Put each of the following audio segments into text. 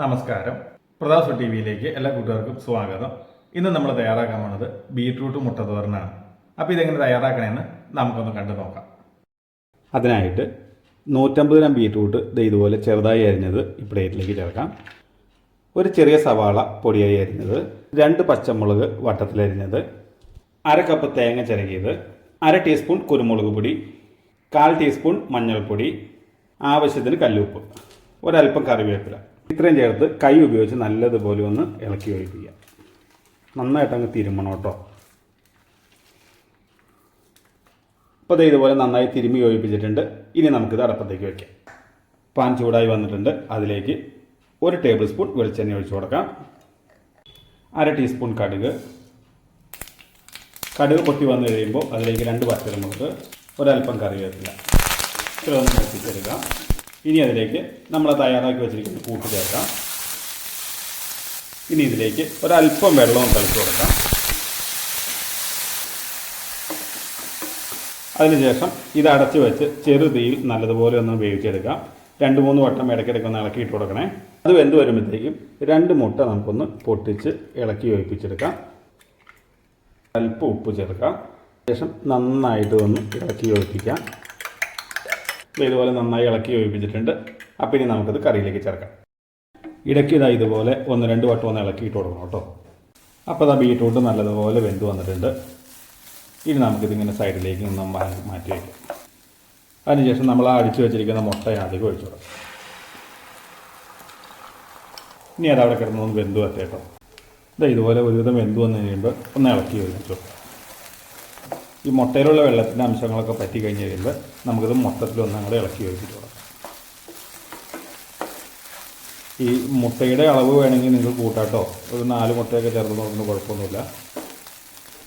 നമസ്കാരം. പ്രതാസു ടി വിയിലേക്ക് എല്ലാ കൂട്ടുകാർക്കും സ്വാഗതം. ഇന്ന് നമ്മൾ തയ്യാറാക്കാൻ പോണത് ബീട്രൂട്ട് മുട്ടത്തോരനാണ് അപ്പോൾ ഇതെങ്ങനെ തയ്യാറാക്കണമെന്ന് നമുക്കൊന്ന് കണ്ടു നോക്കാം. അതിനായിട്ട് നൂറ്റമ്പത് ഗ്രാം ബീട്രൂട്ട് ഇത് ഇതുപോലെ ചെറുതായി അരിഞ്ഞത് ഈ പ്ലേറ്റിലേക്ക് ചേർക്കാം. ഒരു ചെറിയ സവാള പൊടിയായി അരിഞ്ഞത് രണ്ട് പച്ചമുളക് വട്ടത്തിലരിഞ്ഞത് അര കപ്പ് തേങ്ങ ചിരകിയത് അര ടീസ്പൂൺ കുരുമുളക് പൊടി കാൽ ടീസ്പൂൺ മഞ്ഞൾപ്പൊടി ആവശ്യത്തിന് കല്ലുപ്പ് ഒരല്പം കറിവേപ്പില. ഇത്രയും ചേർത്ത് കൈ ഉപയോഗിച്ച് നല്ലതുപോലെ ഒന്ന് ഇളക്കി ഒഴിപ്പിക്കുക. നന്നായിട്ട് അങ്ങ് തിരുമണം കേട്ടോ. അപ്പോൾ ഇതുപോലെ നന്നായി തിരുമ്മി യോജിപ്പിച്ചിട്ടുണ്ട് ഇനി നമുക്കിത് അടപ്പത്തേക്ക് വയ്ക്കാം പാൻ ചൂടായി വന്നിട്ടുണ്ട്. അതിലേക്ക് ഒരു ടേബിൾ സ്പൂൺ വെളിച്ചെണ്ണ ഒഴിച്ചു കൊടുക്കാം. അര ടീസ്പൂൺ കടുക്. കടുക് പൊട്ടി വന്നു കഴിയുമ്പോൾ അതിലേക്ക് രണ്ട് പച്ചമുളക് ഒരല്പം കറിവേപ്പില. ഇത്ര ഒന്ന് മൂപ്പിച്ചെടുക്കാം ഇനി അതിലേക്ക് നമ്മൾ തയ്യാറാക്കി വെച്ചിരിക്കുന്ന കൂട്ട് ചേർക്കാം. ഇനി ഇതിലേക്ക് ഒരല്പം വെള്ളവും തളിച്ചു കൊടുക്കാം. അതിനുശേഷം ഇത് അടച്ചു വെച്ച് ചെറുതീയിൽ നല്ലതുപോലെ ഒന്ന് വേവിച്ചെടുക്കാം. രണ്ട് മൂന്ന് വട്ടം ഇടയ്ക്കിടയ്ക്ക് ഒന്ന് ഇളക്കിയിട്ട് കൊടുക്കണേ. അത് വെന്ത് വരുമ്പോഴത്തേക്കും രണ്ട് മുട്ട നമുക്കൊന്ന് പൊട്ടിച്ച് ഇളക്കി യോജിപ്പിച്ചെടുക്കാം അല്പം ഉപ്പ് ചേർക്കാം. ശേഷം നന്നായിട്ട് ഒന്ന് ഇളക്കി യോജിപ്പിക്കാം ഇതുപോലെ നന്നായി ഇളക്കി യോജിപ്പിച്ചിട്ടുണ്ട്. അപ്പം ഇനി നമുക്കത് കറിയിലേക്ക് ചേർക്കാം. ഇടയ്ക്ക് ഇതാ ഇതുപോലെ ഒന്ന് രണ്ട് വട്ടം ഒന്ന് ഇളക്കിയിട്ട് കൊടുക്കണം കേട്ടോ. അപ്പോൾ അതാ ബീറ്റ്റൂട്ട് നല്ലതുപോലെ വെന്ത് വന്നിട്ടുണ്ട്. ഇനി നമുക്കിതിങ്ങനെ സൈഡിലേക്ക് ഒന്ന് മാറ്റി വയ്ക്കാം അതിനുശേഷം നമ്മൾ ആ അടിച്ചു വെച്ചിരിക്കുന്ന മുട്ട ആദ്യം ഒഴിച്ചു കൊടുക്കാം. ഇനി അതവിടെ കിടന്നൊന്ന് വെന്ത് വരട്ടെ ഇതാ ഇതുപോലെ ഒരുവിധം വെന്ത് വന്നു കഴിയുമ്പോൾ ഒന്ന് ഇളക്കി ഒഴിച്ചു ഈ മുട്ടയിലുള്ള വെള്ളത്തിന്റെ അംശങ്ങളൊക്കെ പറ്റി കഴിഞ്ഞ് കഴിയുമ്പോൾ നമുക്കിത് മൊത്തത്തിലൊന്നും അങ്ങോട്ട് ഇളക്കി വെച്ചിട്ട് ഈ മുട്ടയുടെ അളവ് വേണമെങ്കിൽ നിങ്ങൾ കൂട്ടാട്ടോ. ഒരു നാല് മുട്ടയൊക്കെ ചേർത്ത് നോക്കുന്ന കുഴപ്പമൊന്നുമില്ല.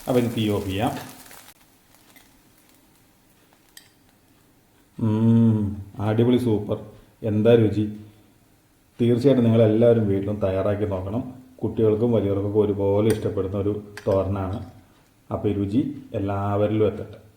അപ്പോൾ ഇത് തീ ഓഫ് ചെയ്യാം. അടിപൊളി സൂപ്പർ. എന്താ രുചി? തീർച്ചയായിട്ടും നിങ്ങളെല്ലാവരും വീട്ടിലും തയ്യാറാക്കി നോക്കണം. കുട്ടികൾക്കും വലിയവർക്കും ഒരുപോലെ ഇഷ്ടപ്പെടുന്ന ഒരു തോരനാണ്. അപ്പോൾ എല്ലാവരിലും എത്തട്ടെ.